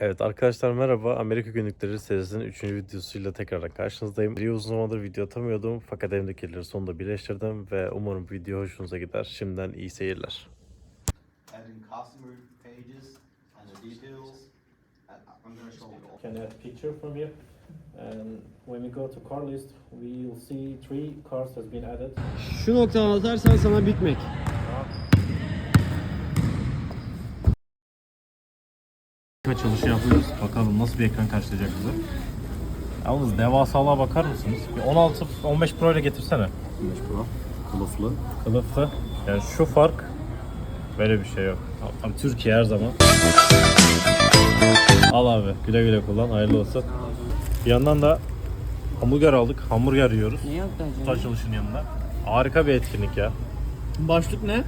Evet arkadaşlar merhaba. Amerika Günlükleri serisinin 3. videosuyla tekrardan karşınızdayım. Bir uzun zamandır video atamıyordum fakat elimdekileri sonunda birleştirdim ve umarım video hoşunuza gider. Şimdiden iyi seyirler. adding customer pages and the details. I- I'm gonna show you all. can add picture from here. And when we go to car list, we'll see three cars has been added. Şu noktadan atarsan sana Big Mac. Açılışı yapıyoruz. Bakalım nasıl bir ekran karşılayacak bize. Yalnız devasalığa bakar mısınız? Bir 16 15 Pro ile getirsene. 15 Pro. Kılıflı. Kılıflı. Yani şu fark böyle bir şey yok. Abi Türkiye her zaman. Al abi güle güle kullan hayırlı olsun. Bir yandan da hamburger aldık. Hamburger yiyoruz. Ne yaptı Kutu açılışının yanında. Harika bir etkinlik ya. Başlık ne?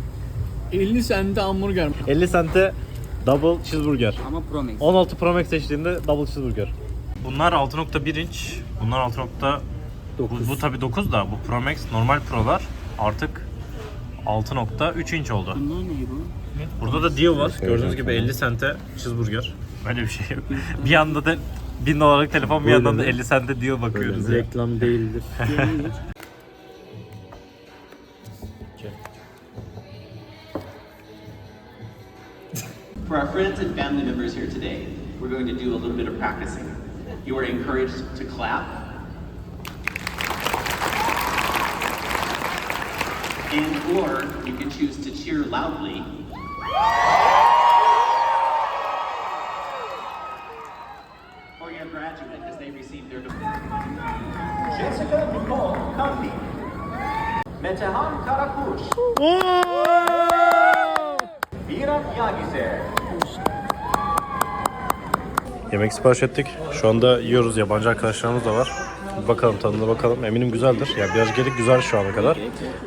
50 sente hamburger. 50 sente double cheeseburger. Ama Pro Max. 16 Pro Max seçtiğinde double cheeseburger. Bunlar 6.1 inç. Bunlar 6. Bu, bu tabi 9 da bu Pro Max normal Pro'lar artık 6.3 inç oldu. Bunlar ne bu? Burada da deal var. Gördüğünüz gibi 50 sente cheeseburger. Böyle bir şey bir yanda da 1000 dolarlık telefon bir yandan da 50 sente deal bakıyoruz ya. Reklam değildir. For our friends and family members here today, we're going to do a little bit of practicing. You are encouraged to clap. And or you can choose to cheer loudly. Jessica Nicole Cundy. Metehan Karakuş. Miran Yagise. Yemek sipariş ettik. Şu anda yiyoruz. Yabancı arkadaşlarımız da var. Bir bakalım tadına bakalım. Eminim güzeldir. Ya biraz gelik güzel şu ana kadar.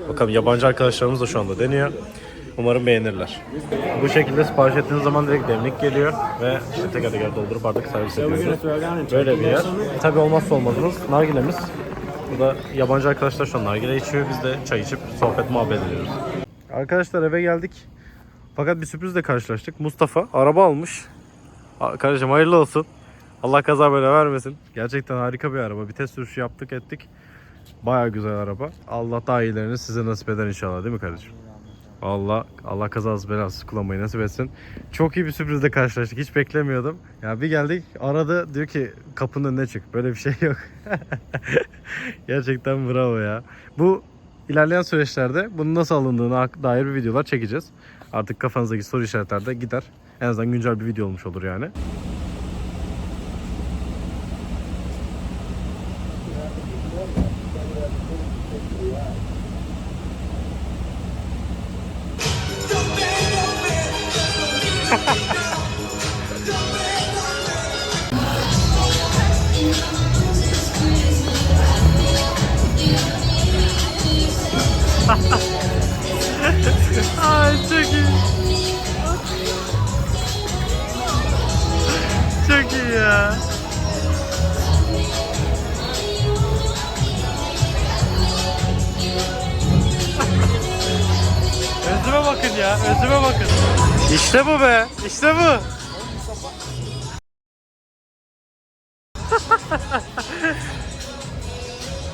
Bakalım yabancı arkadaşlarımız da şu anda deniyor. Umarım beğenirler. Bu şekilde sipariş ettiğiniz zaman direkt demlik geliyor ve işte teker teker doldurup artık servis ediyoruz. Böyle bir yer. Tabi olmazsa olmazımız nargilemiz. Burada yabancı arkadaşlar şu an nargile içiyor. Biz de çay içip sohbet muhabbet ediyoruz. Arkadaşlar eve geldik. Fakat bir sürprizle karşılaştık. Mustafa araba almış. Kardeşim hayırlı olsun. Allah kaza böyle vermesin. Gerçekten harika bir araba. Bir test sürüşü yaptık ettik. Baya güzel araba. Allah daha iyilerini size nasip eder inşallah değil mi kardeşim? Allah Allah kazasız belasız kullanmayı nasip etsin. Çok iyi bir sürprizle karşılaştık. Hiç beklemiyordum. Ya bir geldik aradı diyor ki kapının önüne çık. Böyle bir şey yok. Gerçekten bravo ya. Bu ilerleyen süreçlerde bunun nasıl alındığına dair bir videolar çekeceğiz. Artık kafanızdaki soru işaretler de gider. En azından güncel bir video olmuş olur yani. Ay çok iyi. Çok iyi ya. Bakın ya, özüme bakın. İşte bu be, işte bu.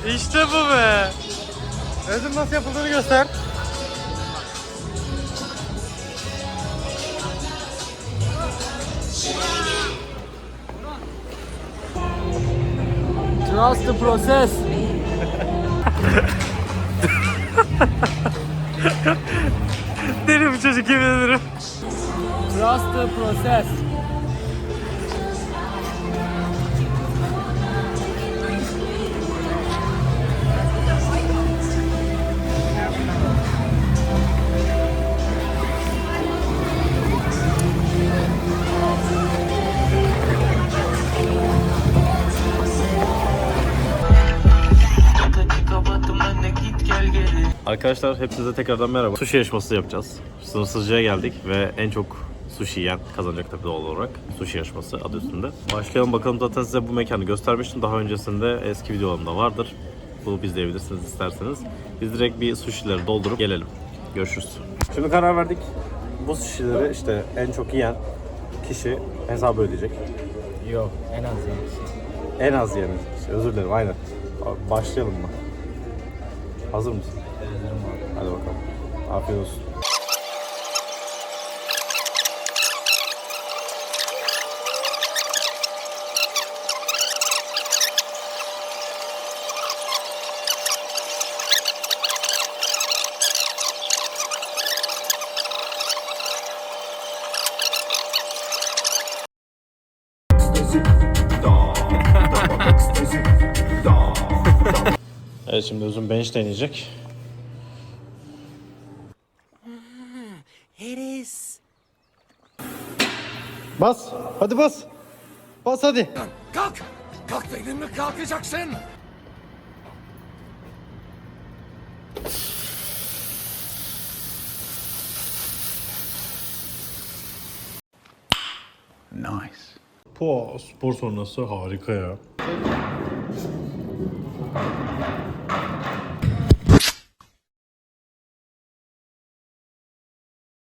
işte bu be. Özüm nasıl yapıldığını göster. Trust the process. Deli bu çocuk yemin ederim. Trust the process. Arkadaşlar hepinize tekrardan merhaba. Sushi yarışması yapacağız. Sınırsızcıya geldik ve en çok sushi yiyen kazanacak tabii doğal olarak. Sushi yarışması adı üstünde. Başlayalım bakalım zaten size bu mekanı göstermiştim. Daha öncesinde eski videolarımda vardır. Bunu izleyebilirsiniz isterseniz. Biz direkt bir sushileri doldurup gelelim. Görüşürüz. Şimdi karar verdik. Bu sushileri işte en çok yiyen kişi hesabı ödeyecek. Yok en az yani. En az yiyen kişi. Özür dilerim aynen. Başlayalım mı? Hazır mısın? Hadi bakalım. Afiyet olsun. Evet şimdi Özüm bench deneyecek. Bas. Hadi bas. Bas hadi. Kalk! Kalk dedin mi kalkacaksın? Po spor sonrası harika ya.